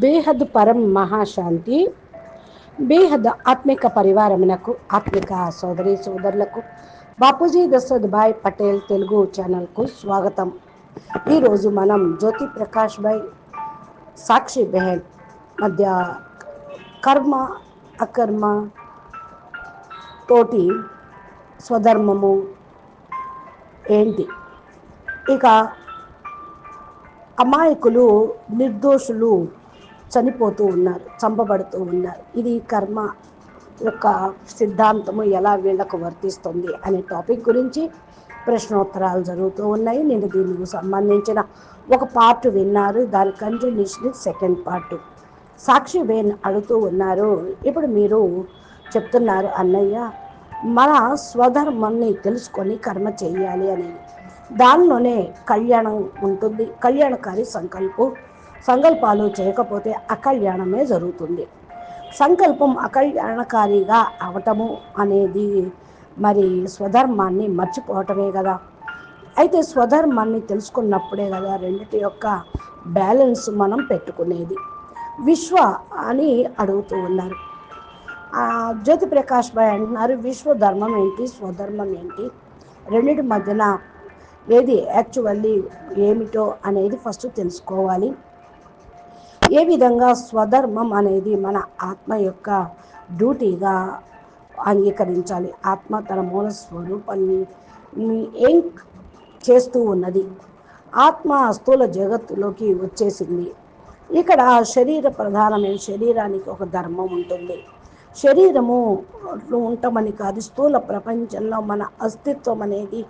బేహద్ పరం మహాశాంతి బేహద్ ఆత్మిక పరివారమునకు ఆత్మిక సోదరి సోదరులకు బాపూజీ దశరథ్ భాయ్ పటేల్ తెలుగు ఛానల్కు స్వాగతం. ఈరోజు మనం జ్యోతి ప్రకాష్ భాయ్ సాక్షి బెహెన్ మధ్య కర్మ అకర్మ తోటి స్వధర్మము ఏంటి? ఇక అమాయకులు నిర్దోషులు చనిపోతూ ఉన్నారు చంపబడుతూ ఉన్నారు. ఇది కర్మ యొక్క సిద్ధాంతము ఎలా వీళ్ళకు వర్తిస్తుంది అనే టాపిక్ గురించి ప్రశ్నోత్తరాలు జరుగుతూ ఉన్నాయి. నేను దీనికి సంబంధించిన ఒక పార్ట్ విన్నారు. దాని కంటిన్యూషన్ సెకండ్ పార్ట్ సాక్షి వేన్ అడుగుతూ ఉన్నారు. ఇప్పుడు మీరు చెప్తున్నారు అన్నయ్య మన స్వధర్మాన్ని తెలుసుకొని కర్మ చేయాలి అనేది దానిలోనే కళ్యాణం ఉంటుంది. కళ్యాణకారి సంకల్పం. సంకల్పాలు చేయకపోతే అకళ్యాణమే జరుగుతుంది. సంకల్పం అకళ్యాణకారిగా అవటము అనేది మరి స్వధర్మాన్ని మర్చిపోవటమే కదా. అయితే స్వధర్మాన్ని తెలుసుకున్నప్పుడే కదా రెండిటి యొక్క బ్యాలెన్స్ మనం పెట్టుకునేది. విశ్వ అని అడుగుతూ ఉన్నారు. జ్యోతి ప్రకాష్ భాయ్ అంటున్నారు విశ్వధర్మం ఏంటి స్వధర్మం ఏంటి? రెండింటి మధ్యన ఏది యాక్చువల్లీ ఏమిటో అనేది ఫస్ట్ తెలుసుకోవాలి. ఏ విధంగా స్వధర్మం అనేది మన ఆత్మ యొక్క డ్యూటీగా అంగీకరించాలి. ఆత్మ తన మూల స్వరూపాన్ని ఏం చేస్తూ ఉన్నది? ఆత్మ స్థూల జగత్తులోకి వచ్చేసింది. ఇక్కడ శరీర ప్రధానమైన శరీరానికి ఒక ధర్మం ఉంటుంది. శరీరము ఉంటామని కాదు స్థూల ప్రపంచంలో మన అస్తిత్వం అనేది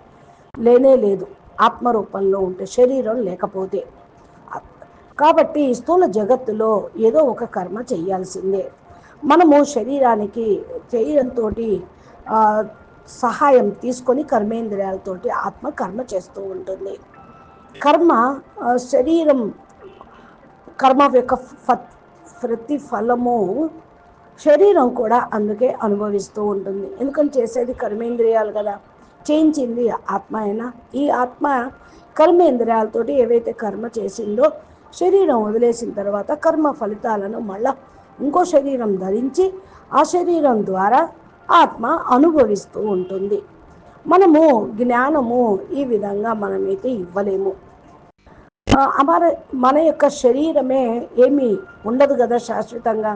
లేనే లేదు. ఆత్మరూపంలో ఉంటే శరీరం లేకపోతే కాబట్టి స్థూల జగత్తులో ఏదో ఒక కర్మ చేయాల్సిందే. మనము శరీరానికి శరీరంతో సహాయం తీసుకొని కర్మేంద్రియాలతోటి ఆత్మ కర్మ చేస్తూ ఉంటుంది. కర్మ శరీరం కర్మ యొక్క ప్రతి ఫలము శరీరం కూడా అందుకే అనుభవిస్తూ ఉంటుంది. ఎందుకని చేసేది కర్మేంద్రియాలు కదా? చేయించింది ఆత్మ అయినా. ఈ ఆత్మ కర్మేంద్రియాలతోటి ఏవైతే కర్మ చేసిందో శరీరం వదిలేసిన తర్వాత కర్మ ఫలితాలను మళ్ళా ఇంకో శరీరం ధరించి ఆ శరీరం ద్వారా ఆత్మ అనుభవిస్తూ ఉంటుంది. మనము జ్ఞానము ఈ విధంగా మనమైతే ఇవ్వలేము. మన మన యొక్క శరీరమే ఏమీ ఉండదు కదా శాశ్వతంగా?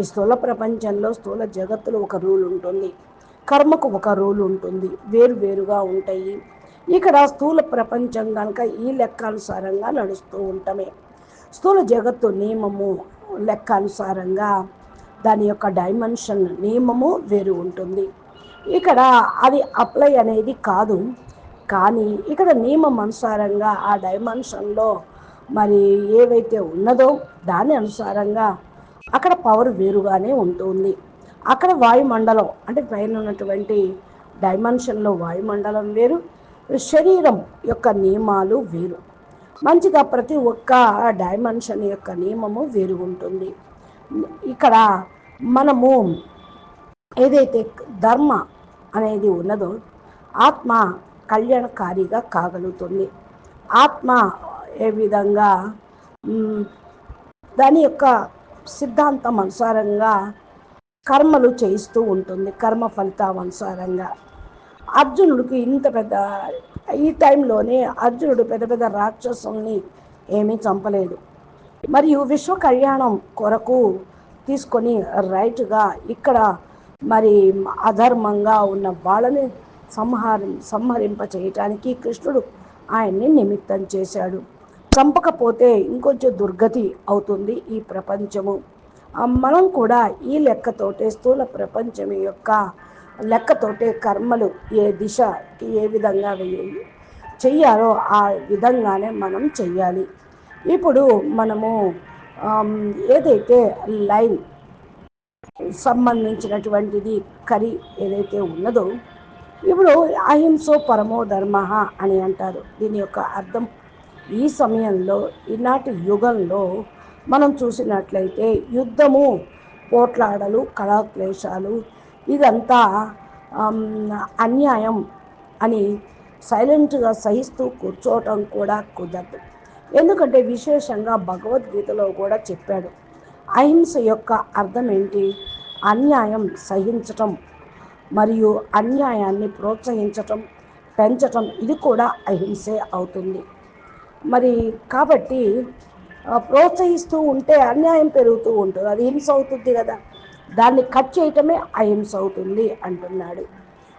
ఈ స్థూల ప్రపంచంలో స్థూల జగత్తులో ఒక రూల్ ఉంటుంది. కర్మకు ఒక రూల్ ఉంటుంది. వేరు వేరుగా ఉంటాయి. ఇక్కడ స్థూల ప్రపంచం కనుక ఈ లెక్కానుసారంగా నడుస్తూ ఉంటామే. స్థూల జగత్తు నియమము లెక్క అనుసారంగా దాని యొక్క డైమెన్షన్ నియమము వేరు ఉంటుంది. ఇక్కడ అది అప్లై అనేది కాదు. కానీ ఇక్కడ నియమం అనుసారంగా ఆ డైమెన్షన్లో మరి ఏవైతే ఉన్నదో దాని అనుసారంగా అక్కడ పవర్ వేరుగానే ఉంటుంది. అక్కడ వాయుమండలం అంటే పైన ఉన్నటువంటి డైమెన్షన్లో వాయుమండలం వేరు. శరీరం యొక్క నియమాలు వేరు. మంచిగా ప్రతి ఒక్క డైమెన్షన్ యొక్క నియమము వేరు ఉంటుంది. ఇక్కడ మనము ఏదైతే ధర్మ అనేది ఉన్నదో ఆత్మ కళ్యాణకారిగా కాగలుగుతుంది. ఆత్మ ఏ విధంగా? దాని యొక్క సిద్ధాంతం అనుసారంగా కర్మలు చేయిస్తూ ఉంటుంది. కర్మ ఫలితం అనుసారంగా అర్జునుడికి ఇంత పెద్ద ఈ టైంలోనే అర్జునుడు పెద్ద పెద్ద రాక్షసుల్ని ఏమీ చంపలేదు. మరియు విశ్వ కళ్యాణం కొరకు తీసుకొని రైట్గా ఇక్కడ మరి అధర్మంగా ఉన్న వాళ్ళని సంహారం సంహరింప చేయటానికి కృష్ణుడు ఆయన్ని నిమిత్తం చేశాడు. చంపకపోతే ఇంకొంచెం దుర్గతి అవుతుంది ఈ ప్రపంచము. మనం కూడా ఈ లెక్కతోటే స్థూల ప్రపంచం యొక్క లెక్కతోటే కర్మలు ఏ దిశకి ఏ విధంగా చెయ్యాలో ఆ విధంగానే మనం చెయ్యాలి. ఇప్పుడు మనము ఏదైతే లైన్ సంబంధించినటువంటిది కరి ఏదైతే ఉన్నదో ఇప్పుడు అహింసో పరమో ధర్మ అని అంటారు. దీని యొక్క అర్థం ఈ సమయంలో ఈనాటి యుగంలో మనం చూసినట్లయితే యుద్ధము పోట్లాడలు కళాక్లేశాలు ఇదంతా అన్యాయం అని సైలెంట్గా సహిస్తూ కూర్చోవటం కూడా కుదరదు. ఎందుకంటే విశేషంగా భగవద్గీతలో కూడా చెప్పాడు అహింస యొక్క అర్థం ఏంటి అన్యాయం సహించటం మరియు అన్యాయాన్ని ప్రోత్సహించటం పెంచటం ఇది కూడా అహింసే అవుతుంది. మరి కాబట్టి ప్రోత్సహిస్తూ ఉంటే అన్యాయం పెరుగుతూ ఉంటుంది. అది హింస అవుతుంది కదా. దాన్ని కట్ చేయటమే అహింస అవుతుంది అంటున్నాడు.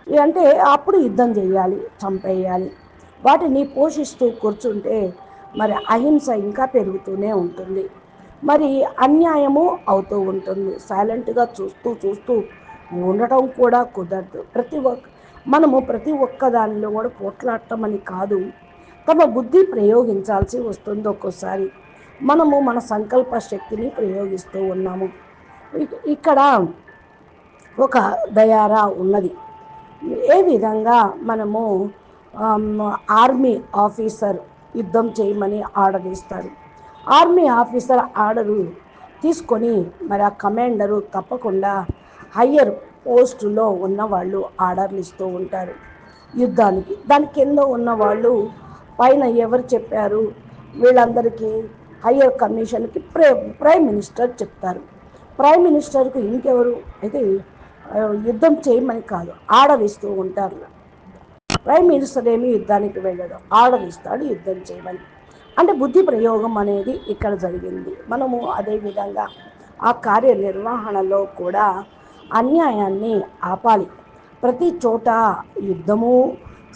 అంటే అప్పుడు యుద్ధం చేయాలి చంపేయాలి. వాటిని పోషిస్తూ కూర్చుంటే మరి అహింస ఇంకా పెరుగుతూనే ఉంటుంది. మరి అన్యాయము అవుతూ ఉంటుంది. సైలెంట్గా చూస్తూ చూస్తూ ఉండటం కూడా కుదరదు. ప్రతి ఒక్క మనము ప్రతి ఒక్క దానిలో కూడా పోట్లాడటం అని కాదు. తమ బుద్ధి ప్రయోగించాల్సి వస్తుంది ఒక్కోసారి. మనము మన సంకల్ప శక్తిని ప్రయోగిస్తూ ఉన్నాము. ఇక్కడ ఒక దయారా ఉన్నది. ఏ విధంగా మనము ఆర్మీ ఆఫీసర్ యుద్ధం చేయమని ఆర్డర్ ఇస్తారు. ఆర్మీ ఆఫీసర్ ఆర్డరు తీసుకొని మరి ఆ కమాండరు తప్పకుండా హయ్యర్ పోస్టులో ఉన్న వాళ్ళు ఆర్డర్లు ఇస్తూ ఉంటారు యుద్ధానికి. దాని కింద ఉన్న వాళ్ళు పైన ఎవరు చెప్పారు? వీళ్ళందరికీ హయ్యర్ కమిషన్కి ప్రైమ్ మినిస్టర్ చెప్తారు. ప్రైమ్ మినిస్టర్కి ఇంకెవరు? అయితే యుద్ధం చేయమని కాదు ఆడవిస్తూ ఉంటారు. ప్రైమ్ మినిస్టర్ ఏమి యుద్ధానికి వెళ్ళడు ఆడవిస్తాడు యుద్ధం చేయమని. అంటే బుద్ధి ప్రయోగం అనేది ఇక్కడ జరిగింది. మనము అదేవిధంగా ఆ కార్యనిర్వహణలో కూడా అన్యాయాన్ని ఆపాలి. ప్రతి చోట యుద్ధము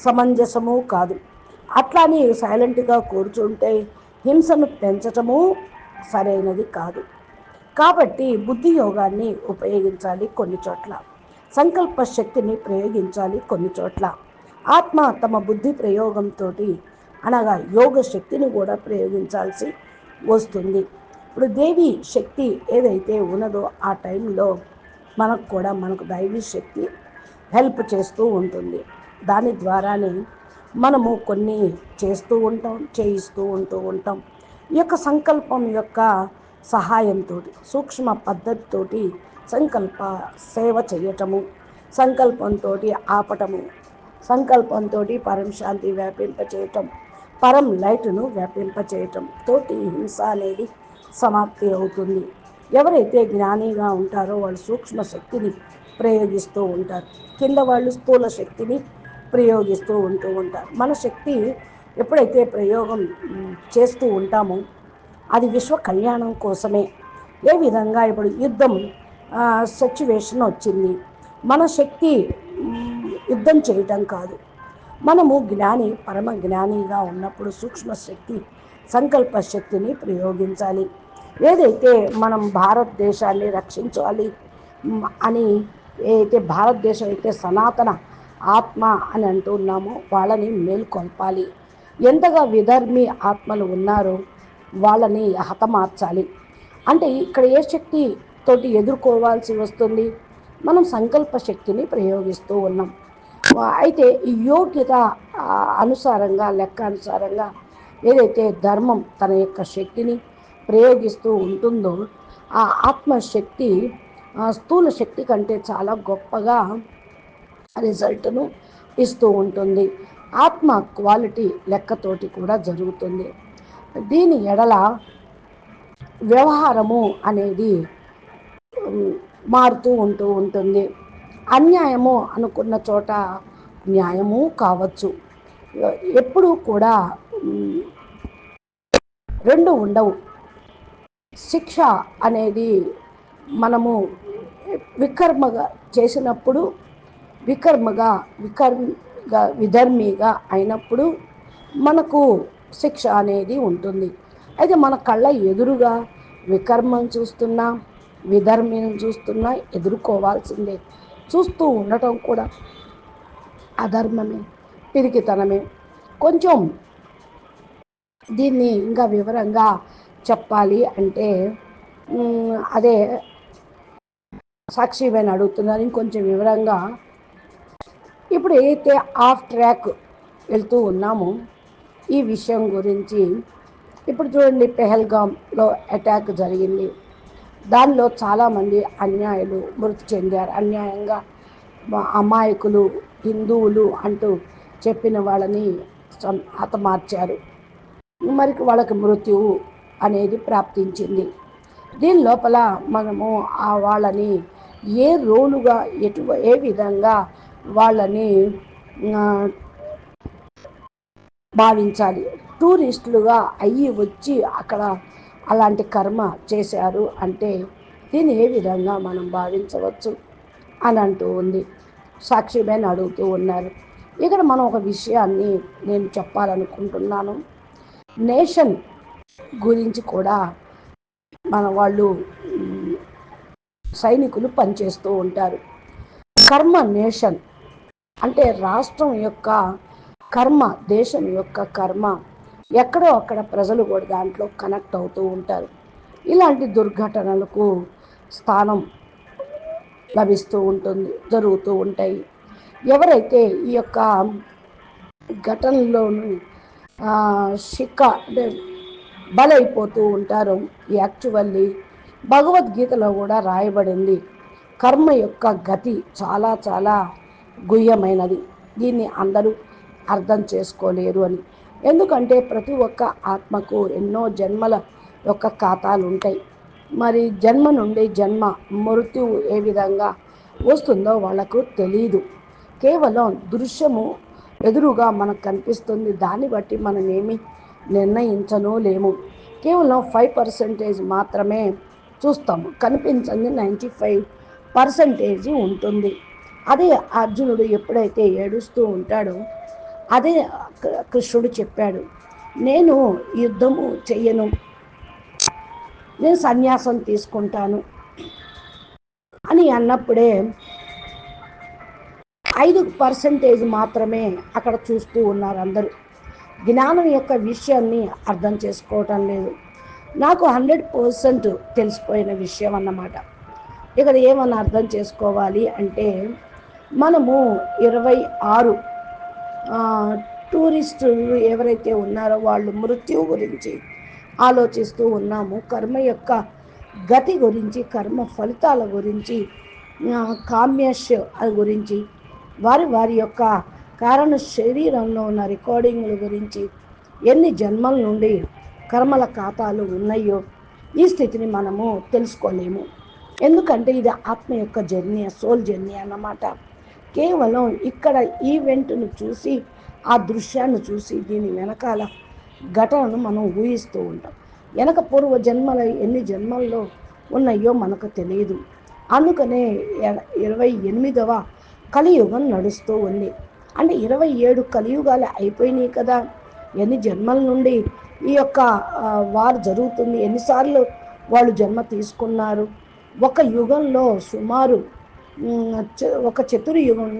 సమంజసము కాదు. అట్లానే సైలెంట్గా కూర్చుంటే హింసను పెంచటము సరైనది కాదు. కాబట్టి బుద్ధి యోగాన్ని ఉపయోగించాలి కొన్ని చోట్ల. సంకల్ప శక్తిని ప్రయోగించాలి కొన్ని చోట్ల. ఆత్మ తమ బుద్ధి ప్రయోగంతో అనగా యోగ శక్తిని కూడా ప్రయోగించాల్సి వస్తుంది. ఇప్పుడు దేవి శక్తి ఏదైతే ఉన్నదో ఆ టైంలో మనకు కూడా మనకు దైవీ శక్తి హెల్ప్ చేస్తూ ఉంటుంది. దాని ద్వారానే మనము కొన్ని చేస్తూ ఉంటాం చేయిస్తూ ఉంటూ ఉంటాం. ఈ యొక్క సంకల్పం యొక్క సహాయంతో సూక్ష్మ పద్ధతితోటి సంకల్ప సేవ చేయటము సంకల్పంతో ఆపటము సంకల్పంతో పరం శాంతి వ్యాపింపచేయటం పరం లైట్ను వ్యాపింపచేయటం తోటి హింస అనేది సమాప్తి అవుతుంది. ఎవరైతే జ్ఞానిగా ఉంటారో వాళ్ళు సూక్ష్మ శక్తిని ప్రయోగిస్తూ ఉంటారు. కింద వాళ్ళు స్థూల శక్తిని ప్రయోగిస్తూ ఉంటూ ఉంటారు. మన శక్తి ఎప్పుడైతే ప్రయోగం చేస్తూ ఉంటామో అది విశ్వ కళ్యాణం కోసమే. ఏ విధంగా ఇప్పుడు యుద్ధం సిచ్యువేషన్ వచ్చింది? మన శక్తి యుద్ధం చేయటం కాదు. మనము జ్ఞాని పరమ జ్ఞానిగా ఉన్నప్పుడు సూక్ష్మ శక్తి సంకల్ప శక్తిని ప్రయోగించాలి. ఏదైతే మనం భారతదేశాన్ని రక్షించాలి అని ఏదైతే భారతదేశం అయితే సనాతన ఆత్మ అని అంటున్నామో వాళ్ళని మేల్కొల్పాలి. ఎంతగా విధర్మి ఆత్మలు ఉన్నారో వాళ్ళని హతమార్చాలి. అంటే ఇక్కడ ఏ శక్తి తోటి ఎదుర్కోవాల్సి వస్తుంది? మనం సంకల్ప శక్తిని ప్రయోగిస్తూ ఉన్నాం. అయితే యోగ్యత అనుసారంగా లెక్క అనుసారంగా ఏదైతే ధర్మం తన యొక్క శక్తిని ప్రయోగిస్తూ ఉంటుందో ఆ ఆత్మశక్తి స్థూల శక్తి కంటే చాలా గొప్పగా రిజల్ట్ను ఇస్తూ ఉంటుంది. ఆత్మ క్వాలిటీ లెక్కతోటి కూడా జరుగుతుంది. దీని ఎడల వ్యవహారము అనేది మారుతూ ఉంటూ ఉంటుంది. అన్యాయము అనుకున్న చోట న్యాయము కావచ్చు. ఎప్పుడూ కూడా రెండు ఉండవు. శిక్ష అనేది మనము వికర్మగా చేసినప్పుడు వికర్మగా వికర్మగా విధర్మిగా అయినప్పుడు మనకు శిక్ష అనేది ఉంటుంది. అయితే మన కళ్ళ ఎదురుగా వికర్మం చూస్తున్నా విధర్మిని చూస్తున్నా ఎదుర్కోవాల్సిందే. చూస్తూ ఉండటం కూడా అధర్మమే పిరికితనమే. కొంచెం దీన్ని ఇంకా వివరంగా చెప్పాలి అంటే అదే సాక్షి అని అడుగుతున్నారు. ఇంకొంచెం వివరంగా ఇప్పుడు ఏదైతే ఆఫ్ ట్రాక్ వెళ్తూ ఉన్నామో ఈ విషయం గురించి ఇప్పుడు చూడండి పెహల్గామ్లో అటాక్ జరిగింది. దానిలో చాలామంది అన్యాయులు మృతి చెందారు. అన్యాయంగా అమాయకులు హిందువులు అంటూ చెప్పిన వాళ్ళని హతమార్చారు. మరి వాళ్ళకి మృత్యువు అనేది ప్రాప్తించింది. దీని లోపల మనము ఆ వాళ్ళని ఏ రోలుగా ఎటు ఏ విధంగా వాళ్ళని భావించాలి. టూరిస్టులుగా అయ్యి వచ్చి అక్కడ అలాంటి కర్మ చేశారు అంటే దీన్ని ఏ విధంగా మనం భావించవచ్చు అని అంటూ ఉంది. సాక్షిబేన్ అడుగుతూ ఉన్నారు. ఇక్కడ మనం ఒక విషయాన్ని నేను చెప్పాలనుకుంటున్నాను. నేషన్ గురించి కూడా మన వాళ్ళు సైనికులు పనిచేస్తూ ఉంటారు. కర్మ నేషన్ అంటే రాష్ట్రం యొక్క కర్మ దేశం యొక్క కర్మ. ఎక్కడో అక్కడ ప్రజలు కూడా దాంట్లో కనెక్ట్ అవుతూ ఉంటారు. ఇలాంటి దుర్ఘటనలకు స్థానం లభిస్తూ ఉంటుంది జరుగుతూ ఉంటాయి. ఎవరైతే ఈ యొక్క ఘటనలోని శిక్క అంటే బలైపోతూ ఉంటారో యాక్చువల్లీ భగవద్గీతలో కూడా రాయబడింది కర్మ యొక్క గతి చాలా చాలా గుయ్యమైనది దీన్ని అందరూ అర్థం చేసుకోలేరు అని. ఎందుకంటే ప్రతి ఒక్క ఆత్మకు ఎన్నో జన్మల యొక్క ఖాతాలు ఉంటాయి మరి జన్మ నుండి జన్మ మృత్యువు ఏ విధంగా వస్తుందో వాళ్ళకు తెలియదు కేవలం దృశ్యము ఎదురుగా మనకు కనిపిస్తుంది. దాన్ని బట్టి మనం ఏమి నిర్ణయించను లేము. కేవలం ఫైవ్ పర్సెంటేజ్ మాత్రమే చూస్తాము. కనిపించింది నైంటీ ఫైవ్ పర్సెంటేజ్ ఉంటుంది. అదే అర్జునుడు ఎప్పుడైతే ఏడుస్తూ ఉంటాడో అదే కృష్ణుడు చెప్పాడు నేను యుద్ధము చెయ్యను. నేను సన్యాసం తీసుకుంటాను. అని అన్నప్పుడే ఐదు పర్సెంటేజ్ మాత్రమే అక్కడ చూస్తూ ఉన్నారు అందరూ. జ్ఞానం యొక్క విషయాన్ని అర్థం చేసుకోవటం లేదు. నాకు హండ్రెడ్ పర్సెంట్ తెలిసిపోయిన విషయం అన్నమాట. ఇక్కడ ఏమన్నా అర్థం చేసుకోవాలి అంటే మనము ఇరవై ఆరు టూరిస్టులు ఎవరైతే ఉన్నారో వాళ్ళు మృత్యువు గురించి ఆలోచిస్తూ ఉన్నాము. కర్మ యొక్క గతి గురించి కర్మ ఫలితాల గురించి కామ్యష్ గురించి వారి వారి యొక్క కారణ శరీరంలో ఉన్న రికార్డింగ్ల గురించి ఎన్ని జన్మల నుండి కర్మల ఖాతాలు ఉన్నాయో ఈ స్థితిని మనము తెలుసుకోలేము. ఎందుకంటే ఇది ఆత్మ యొక్క జర్నీ సోల్ జర్నీ అన్నమాట. కేవలం ఇక్కడ ఈవెంట్ను చూసి ఆ దృశ్యాన్ని చూసి దీని వెనకాల ఘటనను మనం ఊహిస్తూ ఉంటాం. వెనక పూర్వ జన్మల ఎన్ని జన్మల్లో ఉన్నాయో మనకు తెలియదు అందుకనే ఇరవై ఎనిమిదవ కలియుగం నడుస్తూ ఉంది. అంటే ఇరవై ఏడు కలియుగాలు అయిపోయినాయి కదా. ఎన్ని జన్మల నుండి ఈ యొక్క వారు జరుగుతుంది? ఎన్నిసార్లు వాళ్ళు జన్మ తీసుకున్నారు? ఒక యుగంలో సుమారు ఒక చతుర్యుగం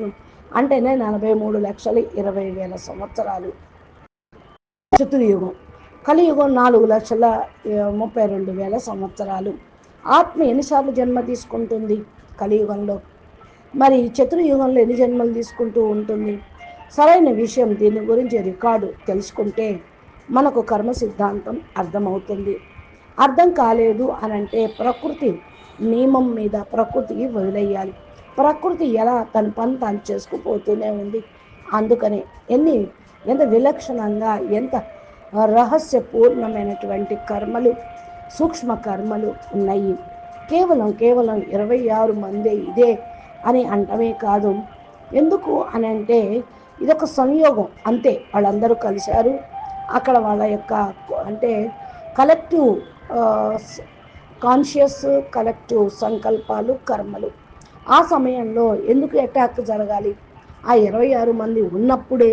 అంటేనే నలభై మూడు లక్షల ఇరవై వేల సంవత్సరాలు. చతుర్యుగం. కలియుగం నాలుగు లక్షల ముప్పై రెండు వేల సంవత్సరాలు. ఆత్మ ఎన్నిసార్లు జన్మ తీసుకుంటుంది? కలియుగంలో. మరి చతుర్యుగంలో ఎన్ని జన్మలు తీసుకుంటూ ఉంటుంది? సరైన విషయం దీని గురించి రికార్డు తెలుసుకుంటే మనకు కర్మ సిద్ధాంతం అర్థమవుతుంది. అర్థం కాలేదు అని అంటే ప్రకృతి నియమం మీద ప్రకృతికి వదిలేయాలి. ప్రకృతి ఎలా తన పని తాను చేసుకుపోతూనే ఉంది. అందుకనే ఎన్ని ఎంత విలక్షణంగా ఎంత రహస్యపూర్ణమైనటువంటి కర్మలు సూక్ష్మ కర్మలు ఉన్నాయి. కేవలం కేవలం ఇరవై ఆరు మందే ఇదే అని అంటమే కాదు. ఎందుకు అని అంటే ఇదొక సంయోగం. అంతే వాళ్ళందరూ కలిశారు. అక్కడ వాళ్ళ యొక్క అంటే కలెక్టివ్ కాన్షియస్ కలెక్టివ్ సంకల్పాలు కర్మలు. ఆ సమయంలో ఎందుకు అటాక్ జరగాలి? ఆ ఇరవై ఆరు మంది ఉన్నప్పుడే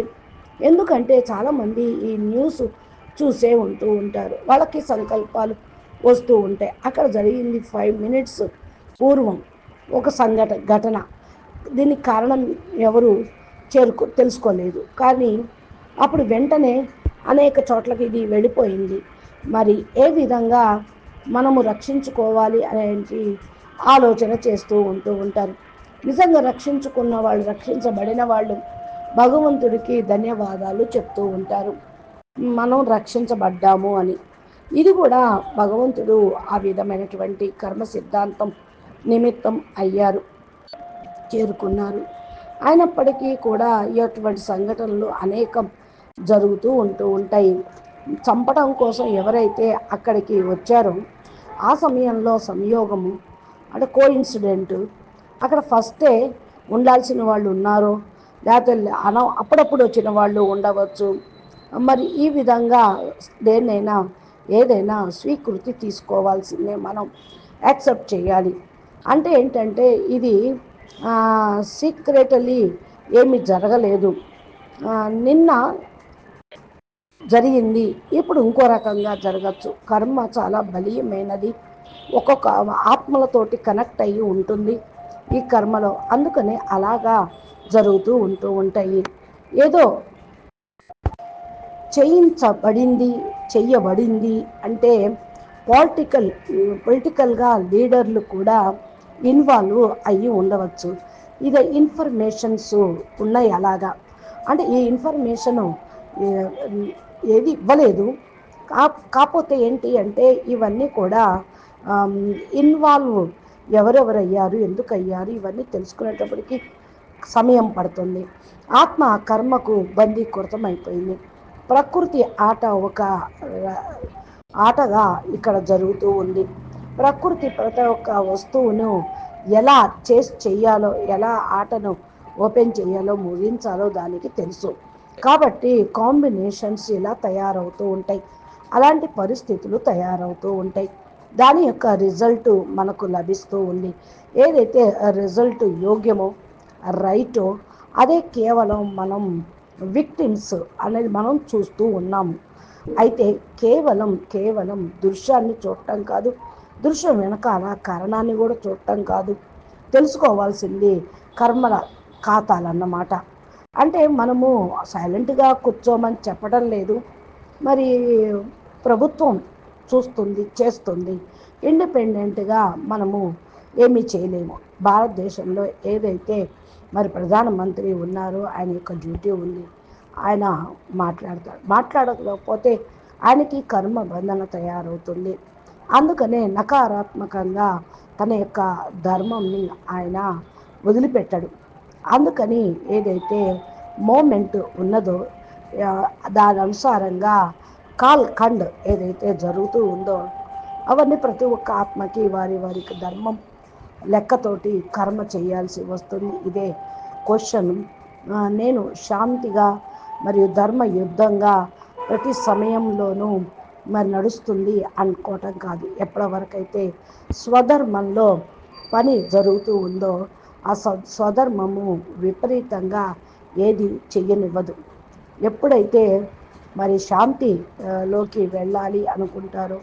ఎందుకంటే చాలామంది ఈ న్యూస్ చూసే ఉంటూ ఉంటారు. వాళ్ళకి సంకల్పాలు వస్తూ ఉంటాయి. అక్కడ జరిగింది ఫైవ్ మినిట్స్ పూర్వం ఒక సంఘట ఘటన. దీనికి కారణం ఎవరు చేరుకో తెలుసుకోలేదు. కానీ అప్పుడు వెంటనే అనేక చోట్లకి ఇది వెళ్ళిపోయింది. మరి ఏ విధంగా మనము రక్షించుకోవాలి అనేది ఆలోచన చేస్తూ ఉంటూ ఉంటారు. నిజంగా రక్షించుకున్న వాళ్ళు రక్షించబడిన వాళ్ళు భగవంతుడికి ధన్యవాదాలు చెప్తూ ఉంటారు. మనం రక్షించబడ్డాము అని. ఇది కూడా భగవంతుడు ఆ విధమైనటువంటి కర్మ సిద్ధాంతం నిమిత్తం అయ్యారు చేరుకున్నారు. అయినప్పటికీ కూడా ఇటువంటి సంఘటనలు అనేకం జరుగుతూ ఉంటూ ఉంటాయి. చంపడం కోసం ఎవరైతే అక్కడికి వచ్చారో ఆ సమయంలో సంయోగము అంటే కో ఇన్సిడెంట్ అక్కడ ఫస్టే ఉండాల్సిన వాళ్ళు ఉన్నారు లేకపోతే అన అప్పుడప్పుడు వచ్చిన వాళ్ళు ఉండవచ్చు. మరి ఈ విధంగా దేన్నైనా ఏదైనా స్వీకృతి తీసుకోవాల్సిందే మనం యాక్సెప్ట్ చేయాలి. అంటే ఏంటంటే ఇది సీక్రెటలీ ఏమి జరగలేదు. నిన్న జరిగింది. ఇప్పుడు ఇంకో రకంగా జరగచ్చు. కర్మ చాలా బలీయమైనది. ఒక్కొక్క ఆత్మలతోటి కనెక్ట్ అయ్యి ఉంటుంది ఈ కర్మలో. అందుకని అలాగా జరుగుతూ ఉంటూ ఉంటాయి. ఏదో చేయించబడింది చెయ్యబడింది అంటే పాలిటికల్ పొలిటికల్గా లీడర్లు కూడా ఇన్వాల్వ్ అయ్యి ఉండవచ్చు. ఇది ఇన్ఫర్మేషన్స్ ఉన్నాయి అలాగా. అంటే ఈ ఇన్ఫర్మేషను ఏది ఇవ్వలేదు. కా కాకపోతే ఏంటి అంటే ఇవన్నీ కూడా ఇన్వాల్వ్ ఎవరెవరు అయ్యారు ఎందుకు అయ్యారు ఇవన్నీ తెలుసుకునేటప్పటికి సమయం పడుతుంది. ఆత్మ కర్మకు బందీకృతం అయిపోయింది. ప్రకృతి ఆట ఒక ఆటగా ఇక్కడ జరుగుతూ ఉంది. ప్రకృతి ప్రతి ఒక్క వస్తువును ఎలా చేసి చెయ్యాలో ఎలా ఆటను ఓపెన్ చేయాలో ముగించాలో దానికి తెలుసు. కాబట్టి కాంబినేషన్స్ ఇలా తయారవుతూ ఉంటాయి. అలాంటి పరిస్థితులు తయారవుతూ ఉంటాయి. దాని యొక్క రిజల్ట్ మనకు లభిస్తూ ఉంది. ఏదైతే రిజల్ట్ యోగ్యమో రైటో అదే కేవలం మనం విక్టిమ్స్ అనేది మనం చూస్తూ ఉన్నాము. అయితే కేవలం కేవలం దృశ్యాన్ని చూడటం కాదు దృశ్యం వెనకాల కారణాన్ని కూడా చూడటం కాదు. తెలుసుకోవాల్సింది కర్మల ఖాతాలన్నమాట. అంటే మనము సైలెంట్గా కూర్చోమని చెప్పడం లేదు. మరి ప్రభుత్వం చూస్తుంది చేస్తుంది. ఇండిపెండెంట్గా మనము ఏమీ చేయలేము. భారతదేశంలో ఏదైతే మరి ప్రధానమంత్రి ఉన్నారో ఆయన యొక్క డ్యూటీ ఉంది. ఆయన మాట్లాడతాడు. మాట్లాడకపోతే ఆయనకి కర్మ బంధన తయారవుతుంది. అందుకనే నకారాత్మకంగా తన యొక్క ధర్మంని ఆయన వదిలిపెట్టాడు. అందుకని ఏదైతే మూమెంట్ ఉన్నదో దాని అనుసారంగా కాల్ ఖండ్ ఏదైతే జరుగుతూ ఉందో అవన్నీ ప్రతి ఒక్క ఆత్మకి వారి వారికి ధర్మం లెక్కతోటి కర్మ చేయాల్సి వస్తుంది. ఇదే క్వశ్చన్ నేను శాంతిగా మరియు ధర్మ యుద్ధంగా ప్రతి సమయంలోనూ మరి నడుస్తుంది అనుకోవటం కాదు. ఎప్పటివరకైతే స్వధర్మంలో పని జరుగుతూ ఉందో ఆ స్వధర్మము విపరీతంగా ఏది చెయ్యనివ్వదు. ఎప్పుడైతే మరి శాంతిలోకి వెళ్ళాలి అనుకుంటారో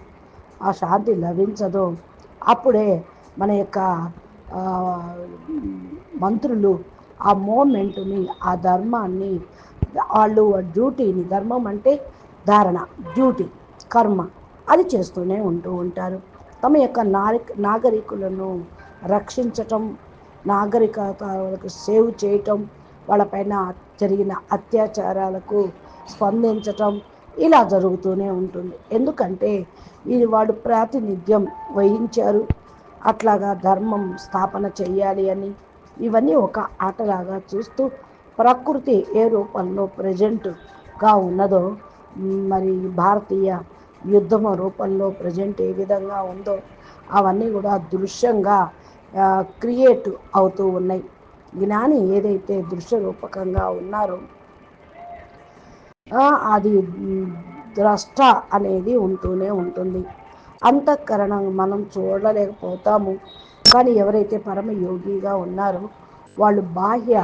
ఆ శాంతి లభించదో అప్పుడే మన యొక్క మంత్రులు ఆ మూమెంట్ని ఆ ధర్మాన్ని వాళ్ళు డ్యూటీని ధర్మం అంటే ధారణ డ్యూటీ కర్మ అది చేస్తూనే ఉంటూ ఉంటారు. తమ యొక్క నాగరికులను రక్షించటం నాగరికతలకు సేవ్ చేయటం వాళ్ళపైన జరిగిన అత్యాచారాలకు స్పందించటం ఇలా జరుగుతూనే ఉంటుంది. ఎందుకంటే ఇది వాడు ప్రాతినిధ్యం వహించారు. అట్లాగా ధర్మం స్థాపన చేయాలి అని. ఇవన్నీ ఒక ఆటలాగా చూస్తూ ప్రకృతి ఏ రూపంలో ప్రజెంట్గా ఉన్నదో మరి భారతీయ యుద్ధం రూపంలో ప్రజెంట్ ఏ విధంగా ఉందో అవన్నీ కూడా దృశ్యంగా క్రియేట్ అవుతూ ఉన్నాయి. జ్ఞాని ఏదైతే దృశ్య రూపకంగా ఉన్నారో అది ద్రష్ట అనేది ఉంటూనే ఉంటుంది. అంతఃకరణం మనం చూడలేకపోతాము. కానీ ఎవరైతే పరమ యోగిగా ఉన్నారో వాళ్ళు బాహ్య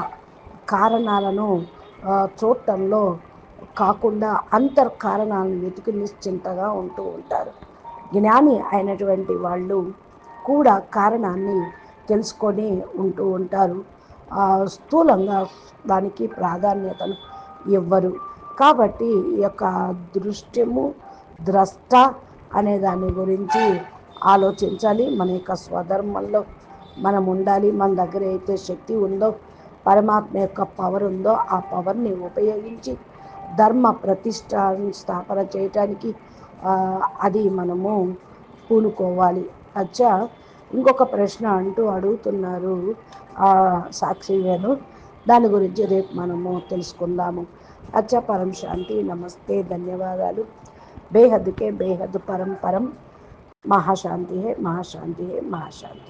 కారణాలను చూడటంలో కాకుండా అంతర్ కారణాలను వెతికి నిశ్చింతగా ఉంటూ ఉంటారు. జ్ఞాని అయినటువంటి వాళ్ళు కూడా కారణాన్ని తెలుసుకొని ఉంటూ ఉంటారు. స్థూలంగా దానికి ప్రాధాన్యతను ఇవ్వరు కాబట్టి ఈ యొక్క దృశ్యము ద్రష్ట అనే దాని గురించి ఆలోచించాలి. మన యొక్క స్వధర్మంలో మనం ఉండాలి. మన దగ్గర అయితే శక్తి ఉందో పరమాత్మ యొక్క పవర్ ఉందో ఆ పవర్ని ఉపయోగించి ధర్మ ప్రతిష్ట స్థాపన చేయటానికి అది మనము పూనుకోవాలి. అచ్చా ఇంకొక ప్రశ్న అంటూ అడుగుతున్నారు ఆ సాక్షి గారు. దాని గురించి రేపు మనము తెలుసుకుందాము. అచ్చా పరం శాంతి నమస్తే ధన్యవాదాలు. బేహద్కే బేహద్ పరం పరం మహాశాంతి హే మహాశాంతి హే మహాశాంతి.